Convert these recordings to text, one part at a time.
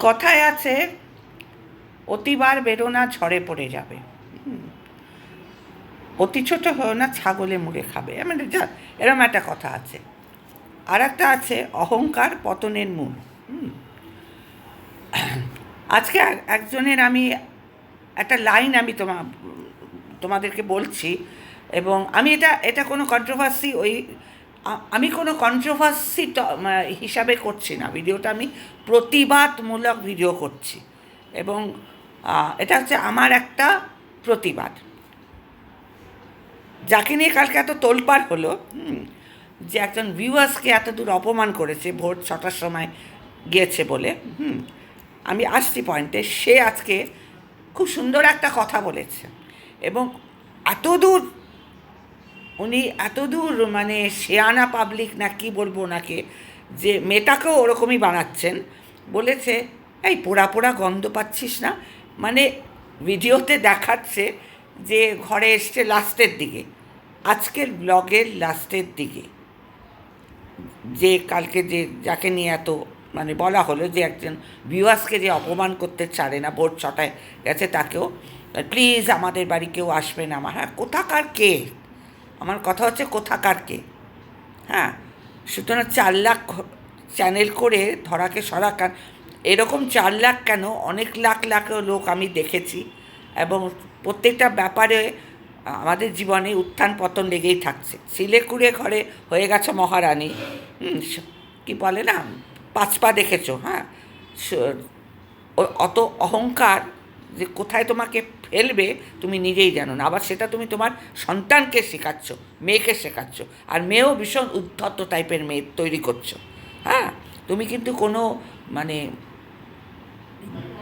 কথায় আছে, অতিবার বেরো না ঝড়ে পড়ে যাবে। অতি ছোট হয়েও না, ছাগলে মুড়ে খাবে মানে যা, এরম একটা কথা আছে আর একটা আছে, অহংকার পতনের মূল। আজকে একজনের আমি একটা লাইন আমি তোমা, তোমাদেরকে বলছি, এবং আমি এটা এটা কোনো কন্ট্রোভার্সি ওই আমি কোনো কন্ট্রোভার্সি হিসাবে করছি না। ভিডিওটা আমি প্রতিবাদমূলক ভিডিও করছি। এবং এটা হচ্ছে আমার একটা প্রতিবাদ। যাকে নিয়ে কালকে এত তোলপাড় হলো যে একজন ভিউয়ার্সকে এত দূর অপমান করেছে, ভোর ছটার সময় গিয়েছে বলে, হুম, আমি আসছি পয়েন্টে, সে আজকে খুব সুন্দর একটা কথা বলেছে। এবং এত দূর উনি এত দূর মানে শেয়ানা পাবলিক না কি বলব ওনাকে, যে মেয়েটাকেও ওরকমই বানাচ্ছেন, বলেছে, এই পোড়া পোড়া গন্ধ পাচ্ছিস না? মানে ভিডিওতে দেখাচ্ছে যে ঘরে এসছে লাস্টের দিকে, আজকের ব্লগের লাস্টের দিকে। যে কালকে যে যাকে নিয়ে এত মানে বলা হলো যে একজন ভিউয়ার্সকে যে অপমান করতে ছাড়ে না, ভোর ছটায় গেছে তাকেও প্লিজ আমাদের বাড়ি কেউ আসবে না, আমার হ্যাঁ কোথাকার কে? আমার কথা হচ্ছে কোথাকার কে হ্যাঁ সুতরাং চার লাখ চ্যানেল করে ধরাকে সরাকার এরকম চার লাখ কেন? অনেক লাখ লাখ লোক আমি দেখেছি এবং প্রত্যেকটা ব্যাপারে, আমাদের জীবনে উত্থান পতন লেগেই থাকছে। সিলেকুড়ে ঘরে হয়ে গেছে মহারানী। কি বলে না? পাঁচ পা দেখেছ হ্যাঁ? অত অহংকার যে কোথায় তোমাকে ফেলবে তুমি নিজেই জানো না। আবার সেটা তুমি তোমার সন্তানকে শেখাচ্ছ, মেয়েকে শেখাচ্ছ। আর মেয়েও ভীষণ উদ্ধত্ত টাইপের মেয়ে তৈরি করছ। হ্যাঁ? তুমি কিন্তু কোনো মানে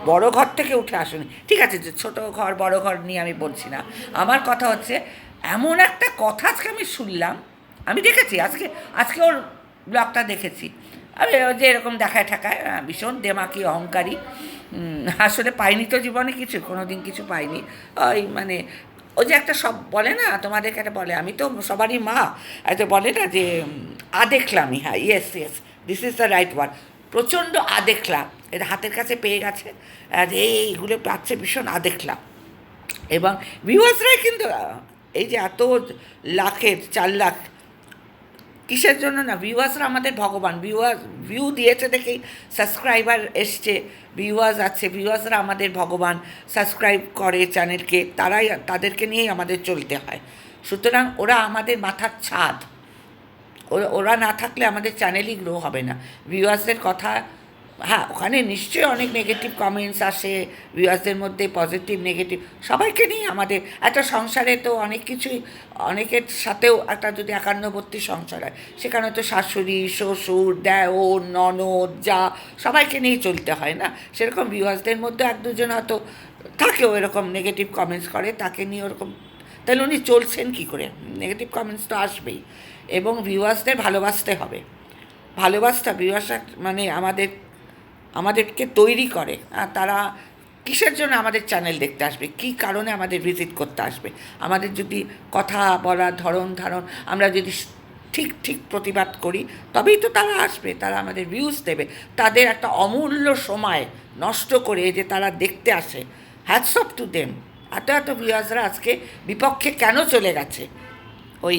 বড় ঘর থেকে উঠে আসুনি। ঠিক আছে, যে ছোট ঘর, বড় ঘর নিয়ে আমি বলছি না। আমার কথা হচ্ছে, এমন একটা কথা আজকে আমি শুনলাম। আমি দেখেছি, আজকে আজকে ওর ব্লগটা দেখেছি। যে এরকম দেখায় ঠাকায় ভীষণ দেমাকি, অহংকারী। আসলে পাইনি তো জীবনে কিছু কোনো দিন কিছু পাইনি। ওই মানে ও যে একটা সব বলে না, তোমাদেরকে একটা বলে, আমি তো সবারই মা। একটা বলে না যে আ দেখলামই হ্যাঁ yes yes this is the right word প্রচণ্ড আদেখলা এটা হাতের কাছে পেয়ে গেছে, আর এই এইগুলো পাচ্ছে ভীষণ আদেখলা এবং ভিউয়ার্সরাই কিন্তু এই যে এত লাখের, চার লাখ কিসের জন্য না? ভিউয়ার্সরা আমাদের ভগবান। ভিউয়ার ভিউ দিয়েছে দেখেই সাবস্ক্রাইবার এসছে ভিউয়ার্স আছে। ভিউয়ার্সরা আমাদের ভগবান সাবস্ক্রাইব করে চ্যানেলকে তারাই তাদেরকে নিয়েই আমাদের চলতে হয়। সুতরাং ওরা আমাদের মাথার ছাদ। ওরা না থাকলে আমাদের চ্যানেলই গ্রো হবে না। ভিউয়ার্সদের কথা হ্যাঁ ওখানে নিশ্চয়ই অনেক নেগেটিভ কমেন্টস আসে ভিউয়ার্সদের মধ্যে পজিটিভ নেগেটিভ সবাইকে নিয়ে আমাদের একটা সংসারে তো অনেক কিছুই, অনেকের সাথেও একটা যদি একান্নবর্তী সংসার হয়, সেখানে তো শাশুড়ি, শ্বশুর, দেওর, ননদ, যা, সবাইকে নিয়েই চলতে হয় না? সেরকম ভিউয়ার্সদের মধ্যে এক দুজন হয়তো থাকেও এরকম নেগেটিভ কমেন্টস করে, তাকে নিয়ে ওরকম, তাহলে উনি চলছেন কী করে? নেগেটিভ কমেন্টস তো আসবেই। এবং ভিউয়ার্সদের ভালোবাসতে হবে। ভালোবাসতে ভিউয়ার্সরা মানে আমাদের আমাদেরকে তৈরি করে। তারা কিসের জন্য আমাদের চ্যানেল দেখতে আসবে? কী কারণে আমাদের ভিজিট করতে আসবে? আমাদের যদি কথা বলার ধরন ধারণ আমরা যদি ঠিক ঠিক প্রতিবাদ করি, তবেই তো তারা আসবে, তারা আমাদের ভিউজ দেবে। তাদের একটা অমূল্য সময় নষ্ট করে যে তারা দেখতে আসে। হ্যাটস অফ টু দেম এত এত ভিউয়ার্সরা আজকে বিপক্ষে কেন চলে গেছে? ওই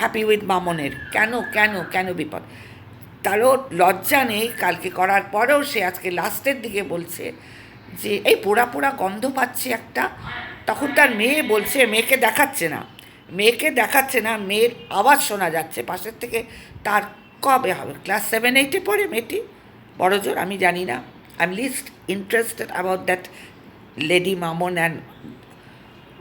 হ্যাপি উইথ মামনের। কেন কেন কেন বিপদ? তারও লজ্জা নেই, কালকে করার পরেও সে আজকে লাস্টের দিকে বলছে যে, এই পোড়া পোড়া গন্ধ পাচ্ছি একটা। তখন তার মেয়ে বলছে, মেয়েকে দেখাচ্ছে না। মেয়েকে দেখাচ্ছে না, মেয়ের আওয়াজ শোনা যাচ্ছে। পাশের থেকে তার কবে হবে? ক্লাস সেভেন, এইটে পড়ে মেয়েটি? বড় জোর আমি জানি না। I am least interested about that lady Mamon and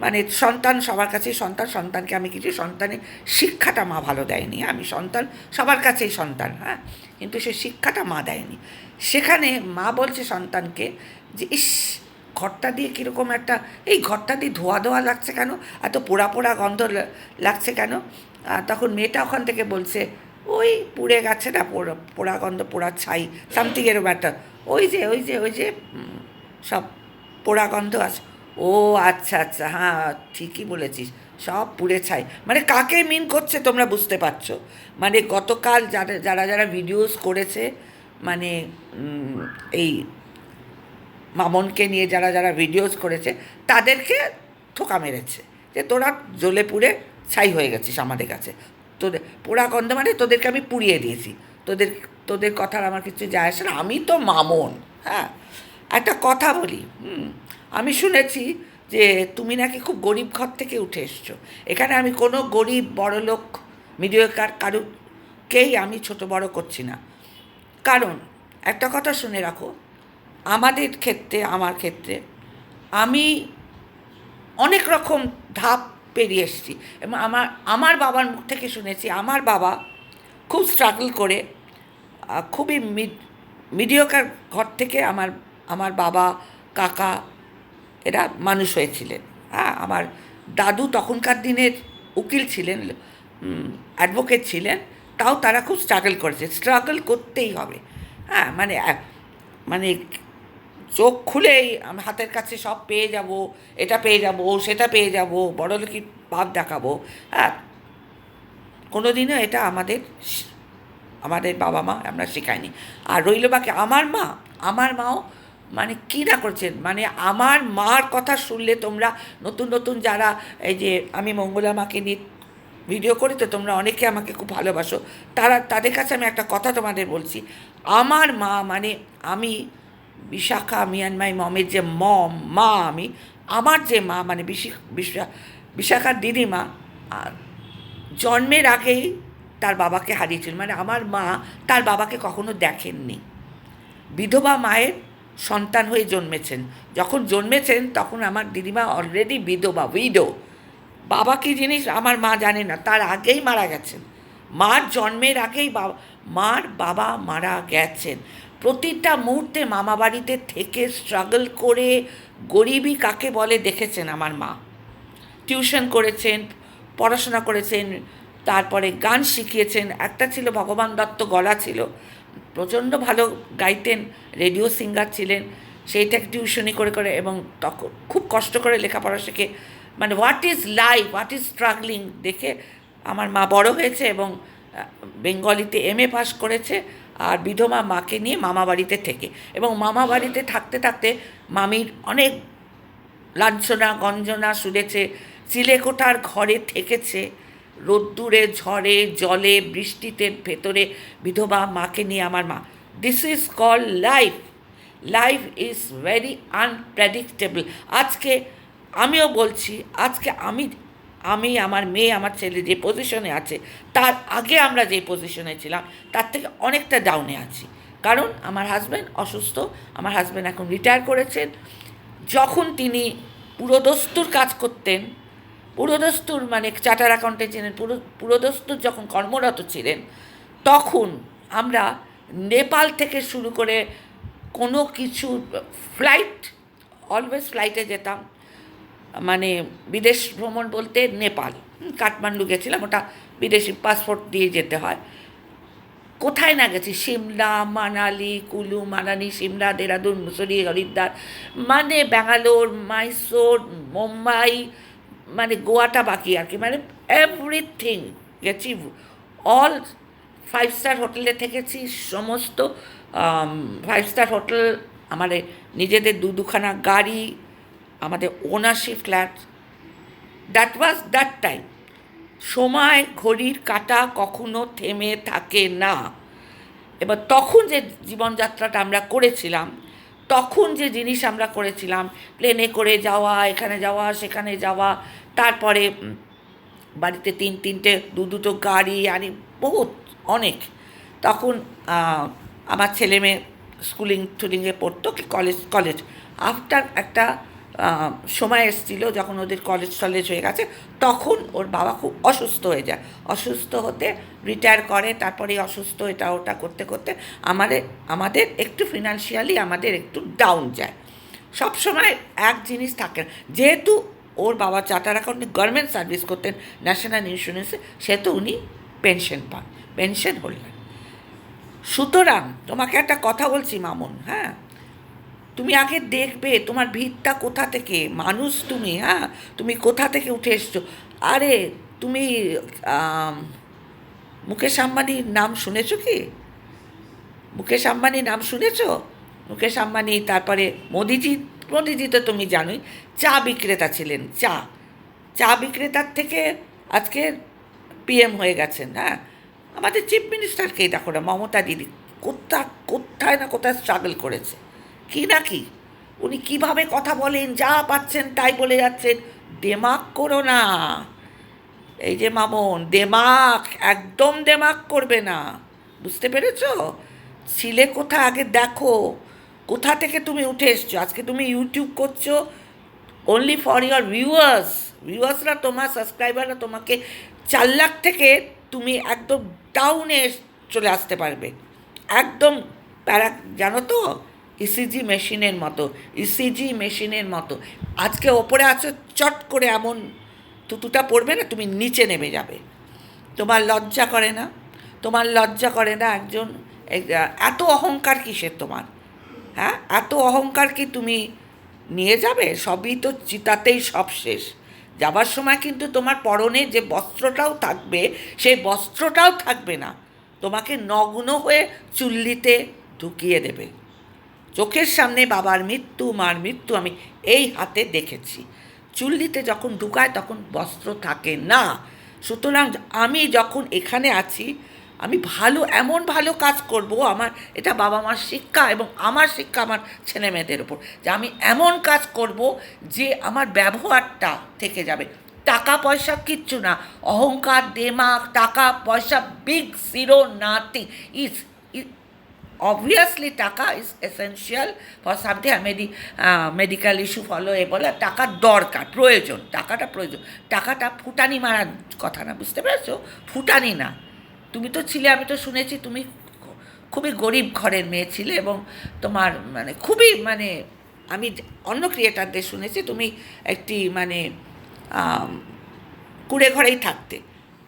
মানে সন্তান সবার কাছেই সন্তান, সন্তানকে আমি কিছু সন্তানের শিক্ষাটা মা ভালো দেয়নি। আমি সন্তান সবার কাছেই সন্তান হ্যাঁ? কিন্তু সে শিক্ষাটা মা দেয়নি। সেখানে মা বলছে সন্তানকে যে, ইস, ঘরটা দিয়ে কীরকম একটা, এই ঘরটা দিয়ে ধোয়া ধোয়া লাগছে কেন? এত পোড়া পোড়া গন্ধ লাগছে কেন? তখন মেয়েটা ওখান থেকে বলছে, ওই পুড়ে গেছে না, পোড়া পোড়া গন্ধ, পোড়া ছাই সামথিং এরকম একটা, ওই যে ওই যে ওই যে সব পোড়া গন্ধ আছে ও আচ্ছা আচ্ছা হ্যাঁ ঠিকই বলেছিস। সব পুড়ে ছাই। মানে কাকে মিন করছে তোমরা বুঝতে পারছ? মানে গতকাল যারা যারা যারা ভিডিওস করেছে মানে এই মামনকে নিয়ে যারা যারা ভিডিওস করেছে, তাদেরকে ঠোকা মেরেছে। যে তোরা জ্বলে পুড়ে ছাই হয়ে গেছিস আমাদের কাছে। তোদের, পোড়া গন্ধ মানে তোদেরকে আমি পুড়িয়ে দিয়েছি। তোদের তোদের কথার আমার কিছু যায় আসে না। আমি তো মামন হ্যাঁ? একটা কথা বলি আমি শুনেছি যে তুমি নাকি খুব গরিব ঘর থেকে উঠে এসছো। এখানে আমি কোনো গরিব, বড়লোক মিডিয়াকার কারুকেই আমি ছোট বড় করছি না। কারণ একটা কথা শুনে রাখো, আমাদের ক্ষেত্রে, আমার ক্ষেত্রে আমি অনেক রকম ধাপ পেরিয়ে এসেছি এবং আমার আমার বাবার মুখ থেকে শুনেছি, আমার বাবা খুব স্ট্রাগল করে খুবই মিড মিডিয়কার ঘর থেকে আমার আমার বাবা, কাকা এরা মানুষ হয়েছিলেন। হ্যাঁ আমার দাদু তখনকার দিনের উকিল ছিলেন অ্যাডভোকেট ছিলেন, তাও তারা খুব স্ট্রাগল করেছে। স্ট্রাগল করতেই হবে। হ্যাঁ মানে মানে চোখ খুলেই আমি হাতের কাছে সব পেয়ে যাব, এটা পেয়ে যাব, সেটা পেয়ে যাব বড়লোকি ভাব দেখাবো। হ্যাঁ কোনো দিনও এটা আমাদের আমাদের বাবা মা আমরা শেখাইনি। আর রইল বাকি আমার মা, আমার মাও মানে কী না করছেন? মানে আমার মার কথা শুনলে তোমরা নতুন নতুন যারা এই যে আমি মঙ্গলা মাকে নিয়ে ভিডিও করি তো তোমরা অনেকে আমাকে খুব ভালোবাসো, তারা, তাদের কাছে আমি একটা কথা তোমাদের বলছি। আমার মা মানে আমি বিশাখা মিয়ানমাই মমের যে মম, মা আমি, আমার যে মা মানে বিশি, বিশা, বিশাখার দিদিমা জন্মের আগেই তার বাবাকে হারিয়েছিল। মানে আমার মা তার বাবাকে কখনো দেখেননি। বিধবা মায়ের সন্তান হয়ে জন্মেছেন। যখন জন্মেছেন তখন আমার দিদিমা অলরেডি বিধবা উইডো বাবা কী জিনিস আমার মা জানে না, তার আগেই মারা গেছেন। মার জন্মের আগেই বাবা মার বাবা মারা গেছেন। প্রতিটা মুহূর্তে মামা বাড়িতে থেকে স্ট্রাগল করে গরিবই কাকে বলে দেখেছেন আমার মা। টিউশন করেছেন, পড়াশোনা করেছেন, তারপরে গান শিখিয়েছেন। একটা ছিল ভগবান দত্ত, গলা ছিল। প্রচণ্ড ভালো গাইতেন, রেডিও সিঙ্গার ছিলেন, সেইটাকে টিউশনি করে করে এবং তখন খুব কষ্ট করে লেখাপড়া শিখে। মানে what is life what is struggling দেখে আমার মা বড় হয়েছে এবং বেঙ্গলিতে এম এ পাস করেছে আর বিধবা মাকে নিয়ে মামা বাড়িতে থেকে। এবং মামা বাড়িতে থাকতে থাকতে মামির অনেক লাঞ্ছনা, গঞ্জনা শুনেছে চিলেকোঠার ঘরে থেকেছে। রোদ্দুরে, ঝড়ে, জলে, বৃষ্টিতে, ভেতরে বিধবা মাকে নিয়ে আমার মা। This is call life life is very unpredictable আজকে আমিও বলছি, আজকে আমি আমি আমার মেয়ে আমার ছেলে যে পজিশনে আছে, তার আগে আমরা যে পজিশনে ছিলাম, তার থেকে অনেকটা ডাউনে আছি। কারণ আমার হাজব্যান্ড অসুস্থ, আমার হাজব্যান্ড এখন রিটায়ার করেছেন। যখন তিনি পুরোদস্তুর কাজ করতেন পুরোদস্তুর মানে চার্টার অ্যাকাউন্টে ছিলেন, পুরো, পুরোদস্তুর যখন কর্মরত ছিলেন, তখন আমরা নেপাল থেকে শুরু করে কোনো কিছু, ফ্লাইট, অলওয়েজ ফ্লাইটে যেতাম মানে বিদেশ ভ্রমণ বলতে নেপাল। কাঠমান্ডু গেছিলাম, ওটা বিদেশি পাসপোর্ট দিয়ে যেতে হয়। কোথায় না গেছি, সিমলা, মানালি, কুলু, মানালি, সিমলা, দেরাদুন, মুসুরি, হরিদ্বার মানে ব্যাঙ্গালোর, মাইসোর, মুম্বাই মানে গোয়াটা বাকি আর কি মানে এভরিথিং গেছি অল ফাইভ স্টার হোটেলে থেকেছি, সমস্ত ফাইভ স্টার হোটেল আমাদের নিজেদের দু দুখানা গাড়ি, আমাদের ownership flat that was that time সময় ঘড়ির কাঁটা কখনো থেমে থাকে না। এবার তখন যে জীবনযাত্রাটা আমরা করেছিলাম তখন যে জিনিস আমরা করেছিলাম প্লেনে করে যাওয়া, এখানে যাওয়া, সেখানে যাওয়া, তারপরে বাড়িতে তিন, তিনটে, দু, দুটো গাড়ি, আনি, বহুত, অনেক। তখন আমার ছেলে মেয়ে স্কুলিং টুলিংয়ে পড়তো কি কলেজ কলেজ আফটার একটা সময় এসেছিল যখন ওদের কলেজ টলেজ হয়ে গেছে, তখন ওর বাবা খুব অসুস্থ হয়ে যায়। অসুস্থ হতে রিটায়ার করে, তারপরে অসুস্থ এটা ওটা করতে করতে আমাদের আমাদের একটু ফিনান্সিয়ালি আমাদের একটু ডাউন যায়। সব সময় এক জিনিস থাকে, যেহেতু ওর বাবা চার্টার অ্যাকাউন্টে গভর্নমেন্ট সার্ভিস করতেন ন্যাশনাল ইন্স্যুরেন্সে সেহেতু উনি পেনশন পান পেনশন হোল্ডার সুতরাং তোমাকে একটা কথা বলছি মামুন হ্যাঁ? তুমি আগে দেখবে তোমার ভিড়টা কোথা থেকে? মানুষ তুমি হ্যাঁ? তুমি কোথা থেকে উঠে এসছো? আরে, তুমি মুকেশ আম্বানির নাম শুনেছো কি? মুকেশ আম্বানির নাম শুনেছো? মুকেশ আম্বানি, তারপরে মোদিজি মোদিজি তো তুমি জানোই, চা বিক্রেতা ছিলেন, চা। চা বিক্রেতার থেকে আজকে পিএম হয়ে গেছেন হ্যাঁ? আমাদের চিফ মিনিস্টারকেই দেখো না, মমতা দিদি, কোথা, কোথায় না কোথায় স্ট্রাগল করেছে। কি না কি উনি কীভাবে কথা বলেন, যা পাচ্ছেন তাই বলে যাচ্ছেন। দেমাক করো না। এই যে মামন, দেমাক, একদম দেমাক করবে না। বুঝতে পেরেছ? ছিলে কোথা আগে দেখো। কোথা থেকে তুমি উঠে এসছো? আজকে তুমি ইউটিউব করছ অনলি ফর ইয়ার ভিউয়ার্স ভিউয়ার্সরা তোমার সাবস্ক্রাইবাররা তোমাকে চার লাখ থেকে তুমি একদম ডাউনে চলে আসতে পারবে। একদম প্যারা জানো তো? ইসিজি মেশিনের মতো ইসিজি মেশিনের মতো। আজকে ওপরে আছো, চট করে এমন তুতুটা পড়বে না, তুমি নিচে নেমে যাবে। তোমার লজ্জা করে না? তোমার লজ্জা করে না একজন এত অহংকার কিসের তোমার? হ্যাঁ? এত অহংকার কি তুমি নিয়ে যাবে? সবই তো চিতাতেই সব শেষ। যাবার সময় কিন্তু তোমার পরনে যে বস্ত্রটাও থাকবে, সেই বস্ত্রটাও থাকবে না। তোমাকে নগ্ন হয়ে চুল্লিতে ঢুকিয়ে দেবে। চোখের সামনে বাবার মৃত্যু, মার মৃত্যু আমি এই হাতে দেখেছি। চুল্লিতে যখন ঢুকায় তখন বস্ত্র থাকে না। সুতরাং আমি যখন এখানে আছি, আমি ভালো, এমন ভালো কাজ করব আমার, এটা বাবা মার শিক্ষা এবং আমার শিক্ষা আমার ছেলে মেয়েদের ওপর যে আমি এমন কাজ করব যে আমার ব্যবহারটা থেকে যাবে। টাকা পয়সা কিচ্ছু না। অহংকার দেমাগ টাকা পয়সা big zero nothing is obviously টাকা is essential for something medi medical issue follow এ বলে টাকার দরকার, প্রয়োজন, টাকাটা প্রয়োজন। টাকাটা ফুটানি মারার কথা না, বুঝতে পেরেছ? ফুটানি না। তুমি তো ছিলে, আমি তো শুনেছি, তুমি খুবই গরিব ঘরের মেয়ে ছিলে, এবং তোমার মানে খুবই মানে আমি অন্য ক্রিয়েটারদের শুনেছি, তুমি একটি মানে কুড়ে ঘরেই থাকতে।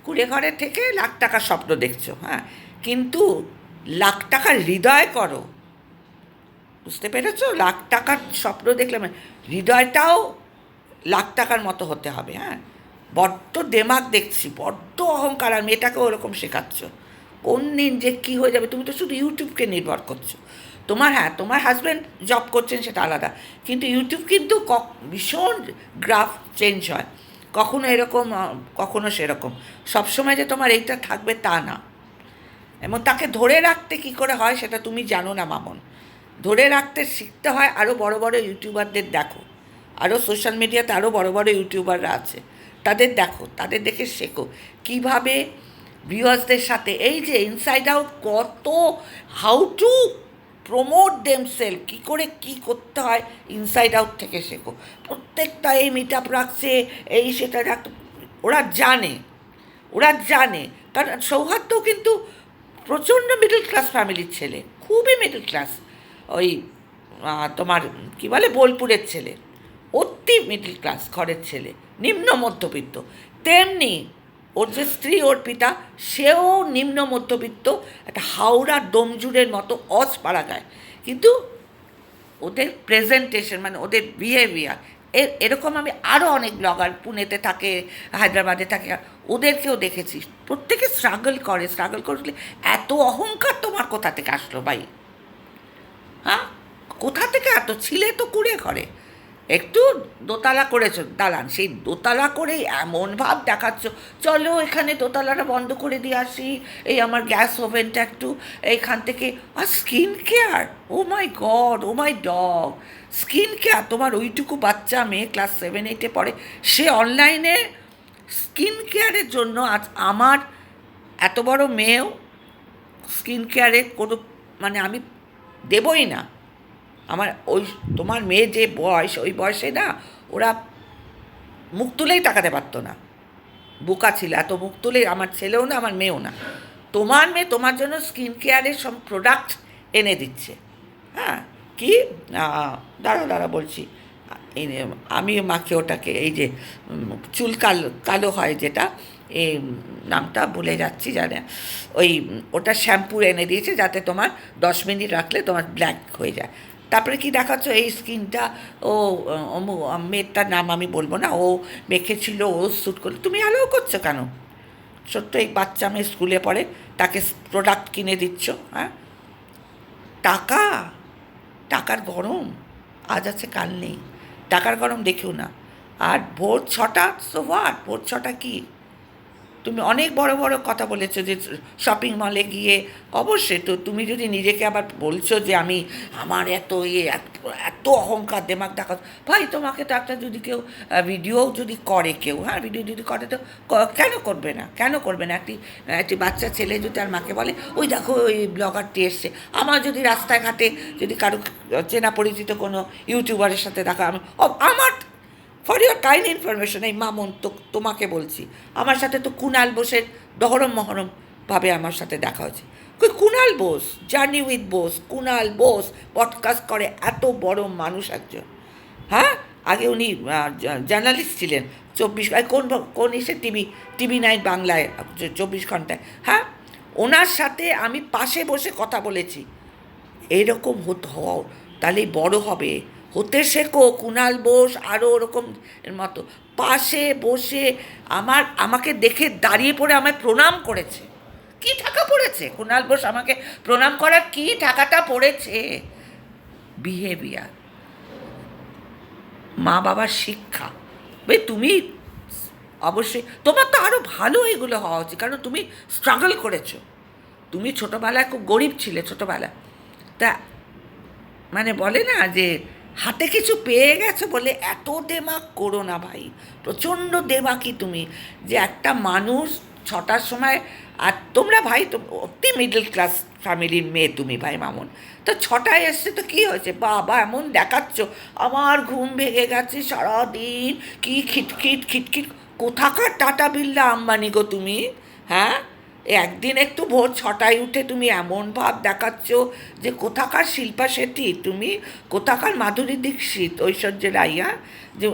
কুড়ে ঘরে থেকে লাখ টাকার স্বপ্ন দেখছ হ্যাঁ। কিন্তু লাখ টাকার হৃদয় করো। বুঝতে পেরেছ? লাখ টাকার স্বপ্ন দেখলে মানে হৃদয়টাও লাখ টাকার মতো হতে হবে হ্যাঁ? বড্ড দেমাগ দেখছি, বড্ড অহংকার। আর মেয়েটাকে ওরকম শেখাচ্ছ। কোন দিন যে কী হয়ে যাবে? তুমি তো শুধু ইউটিউবকে নির্ভর করছ। তোমার হ্যাঁ তোমার হাজব্যান্ড জব করছেন সেটা আলাদা। কিন্তু ইউটিউব কিন্তু ভীষণ গ্রাফ চেঞ্জ হয়। কখনো এরকম কখনো সেরকম। সবসময় যে তোমার এইটা থাকবে তা না। এবং তাকে ধরে রাখতে কি করে হয় সেটা তুমি জানো না, মামন। ধরে রাখতে শিখতে হয় আরও বড় বড় ইউটিউবারদের দেখো। আরও সোশ্যাল মিডিয়াতে আরও বড় বড় ইউটিউবাররা আছে। তাদের দেখো, তাদের দেখে শেখো। কীভাবে ভিউয়ার্সদের সাথে এই যে ইনসাইড আউট কত how to promote them sell কী করে কি করতে হয় ইনসাইড আউট থেকে শেখো। প্রত্যেকটা এই মিট আপ রাখছে, এই সেটা রাখ ওরা জানে ওরা জানে। কারণ সৌহার্দ্য কিন্তু প্রচণ্ড মিডল ক্লাস ফ্যামিলির ছেলে, খুবই মিডল ক্লাস ওই তোমার কি বলে বোলপুরের ছেলে, অতি মিডল ক্লাস ঘরের ছেলে, নিম্ন মধ্যবিত্ত। তেমনি ওর যে স্ত্রী, ওর পিতা, সেও নিম্ন মধ্যবিত্ত, একটা হাওড়া ডোমজুরের মতো অজ পারা যায় কিন্তু ওদের প্রেজেন্টেশন মানে ওদের বিহেভিয়ার এরকম আমি আরও অনেক ব্লগার পুনেতে থাকে, হায়দ্রাবাদে থাকে ওদেরকেও দেখেছি। প্রত্যেকে স্ট্রাগল করে স্ট্রাগল করলে এত অহংকার তোমার কোথা থেকে আসলো ভাই? হ্যাঁ? কোথা থেকে এত? ছিলে তো কুড়ে ঘরে। একটু দোতলা করেছ দালান সেই দোতলা করেই এমন ভাব দেখাচ্ছ। চলো এখানে দোতলাটা বন্ধ করে দিয়ে আসি। এই আমার গ্যাস ওভেনটা একটু এইখান থেকে। আর skin care oh my god oh my dog skin care তোমার ওইটুকু বাচ্চা মেয়ে ক্লাস সেভেন এইটে পড়ে। সে অনলাইনে স্কিন কেয়ারের জন্য আজ আমার এত বড় মেয়েও স্কিন কেয়ারে কোনো মানে আমি দেবই না। আমার ওই তোমার মেয়ে যে বয়স, ওই বয়সে না ওরা মুখ তুলেই টাকাতে পারতো না। বোকা ছিল, এত মুখ তুলে আমার ছেলেও না, আমার মেয়েও না। তোমার মেয়ে তোমার জন্য স্কিন কেয়ারের সব প্রোডাক্ট এনে দিচ্ছে। হ্যাঁ কি? দাঁড়া দাঁড়া বলছি। আমি মাকে ওটাকে এই যে চুল কালো কালো হয় যেটা, এই নামটা ভুলে যাচ্ছি জানে। ওই, ওটা শ্যাম্পু এনে দিয়েছে যাতে তোমার দশ মিনিট রাখলে তোমার ব্ল্যাক হয়ে যায়। তারপরে কি দেখাচ্ছ? এই স্কিনটা, ও মেয়েটার নাম আমি বলব না, ও মেখেছিল, ও শ্যুট করে তুমি অ্যালাউ করছ কেন? ছোট্ট এই বাচ্চা মেয়ে স্কুলে পড়ে, তাকে প্রোডাক্ট কিনে দিচ্ছ হ্যাঁ? টাকা? টাকার গরম? আজ আছে, কাল নেই। টাকার গরম দেখেও না। আর ভোর ছটা সো হোয়াট ভোর ছটা কি? তুমি অনেক বড় বড় কথা বলেছ যে শপিং মলে গিয়ে, অবশ্যই তো তুমি যদি নিজেকে আবার বলছো যে আমি, আমার এত ইয়ে এত- অহংকার, দেমাক দেখা ভাই তোমাকে তো একটা যদি কেউ ভিডিও যদি করে কেউ হ্যাঁ ভিডিও যদি করে তো কেন করবে না? কেন করবে না? একটি একটি বাচ্চা ছেলে যদি তার মাকে বলে, ওই দেখো, ওই ব্লগারটি এসছে। আমার যদি রাস্তায় ঘাটে যদি কারও চেনা পরিচিত কোনো ইউটিউবারের সাথে দেখা, আমি আমার ফর ইউর কাইন্ড ইনফরমেশন এই মামুন, তো তোমাকে বলছি। আমার সাথে তো কুনাল বোসের দহরম মহরম ভাবে আমার সাথে দেখা হয়েছে। কই Kunal Bose, journey with Bose, Kunal Bose podcast করে এত বড় মানুষ একজন। হ্যাঁ? আগে উনি জার্নালিস্ট ছিলেন। চব্বিশ কোন কোন এসে টিভি টিভি নাইন বাংলায় চব্বিশ ঘন্টায়। হ্যাঁ? ওনার সাথে আমি পাশে বসে কথা বলেছি। এরকম হতে হও তাহলেই বড় হবে। হতে শেখো কুণাল বোস আরও ওরকম এর মতো। পাশে বসে আমার, আমাকে দেখে দাঁড়িয়ে পড়ে আমায় প্রণাম করেছে। কি টাকা পড়েছে? কুণাল বোস আমাকে প্রণাম করার কি টাকাটা পড়েছে? বিহেভিয়ার মা বাবার শিক্ষা। ভাই তুমি অবশ্যই, তোমার তো আরও ভালো এগুলো হওয়া উচিত, কারণ তুমি স্ট্রাগল করেছ। তুমি ছোটোবেলায় খুব গরিব ছিলে, ছোটোবেলায়। তা মানে বলে না যে হাতে কিছু পেয়ে গেছো বলে এত দেমাক করো না ভাই। প্রচণ্ড দেমাকি তুমি? যে একটা মানুষ ছটার সময় আর তোমরা ভাই তো অতি মিডল ক্লাস ফ্যামিলির মেয়ে তুমি ভাই মামুন। তো ছটায় এসছে তো কী হয়েছে? বাবা এমন দেখাচ্ছ। আমার ঘুম ভেঙে গেছে সারাদিন। কি খিটখিট খিটখিট। কোথাকার টাটা বিল্লা আম্বানি গো তুমি? হ্যাঁ? একদিন একটু ভোর ছটায় উঠে তুমি এমন ভাব দেখাচ্ছ যে কোথাকার শিল্পা শেট্টি তুমি কোথাকার মাধুরী দীক্ষিত? ঐশ্বর্য রাইয়া, যে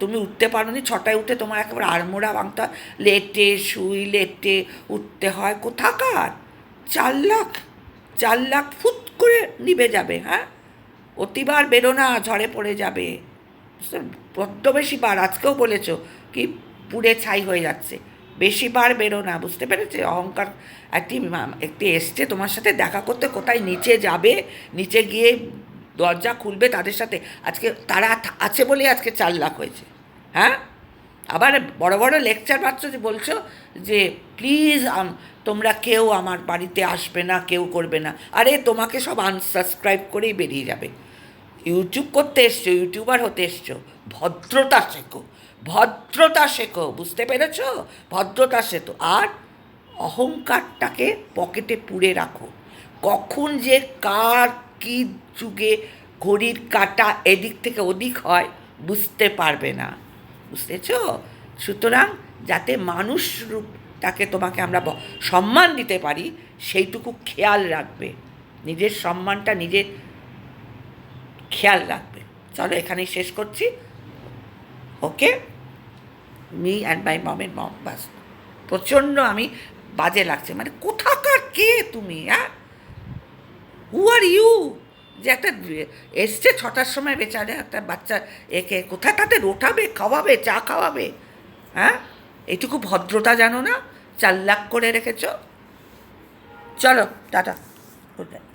তুমি উঠতে পারো নি ছটায় উঠে তোমার একেবারে আড়মোড়া ভাঙতে লেটে শুই, লেটে উঠতে হয়, কোথাকার? চার লাখ চার লাখ ফুট করে নিবে যাবে হ্যাঁ? অতিবার বেরো না ঝড়ে পড়ে যাবে। বড্ড বেশি বার আজকেও বলেছ, কি পুড়ে ছাই হয়ে যাচ্ছে। বেশি বার বেরো না, বুঝতে পেরেছে? অহংকার একটি একটি এসছে তোমার সাথে দেখা করতে, কোথায় নিচে যাবে? নিচে গিয়ে দরজা খুলবে তাদের সাথে। আজকে তারা আছে বলে আজকে চার লাখ হয়েছে। হ্যাঁ? আবার বড় বড় লেকচার পাচ্ছ যে বলছো যে, প্লিজ তোমরা কেউ আমার বাড়িতে আসবে না, কেউ করবে না। আরে, তোমাকে সব আনসাবস্ক্রাইব করেই বেরিয়ে যাবে। ইউটিউব করতে এসছো, ইউটিউবার হতে এসছো, ভদ্রতা শেখো। ভদ্রতা শেখো, বুঝতে পেরেছ? ভদ্রতা শেখো। আর অহংকারটাকে পকেটে পুড়ে রাখো। কখন যে কার কি যুগে ঘড়ির কাটা এদিক থেকে ওদিক হয়, বুঝতে পারবে না। বুঝতেছ? সুতরাং যাতে মানুষ রূপটাকে তোমাকে আমরা সম্মান দিতে পারি, সেইটুকু খেয়াল রাখবে। নিজের সম্মানটা নিজের খেয়াল রাখবে। চলো এখানেই শেষ করছি। ওকে? মি অ্যান্ড মাই মমের মম, বাস। প্রচণ্ড আমি বাজে লাগছে। মানে কোথাকার কে তুমি হ্যাঁ হু আর ইউ যে একটা এসছে ছটার সময় বেচারে, একটা বাচ্চা, একে কোথায় তাদের ওঠাবে খাওয়াবে, চা খাওয়াবে হ্যাঁ এটুকু ভদ্রতা জানো না? চার লাখ করে রেখেছ। চলো, টাটা, গুড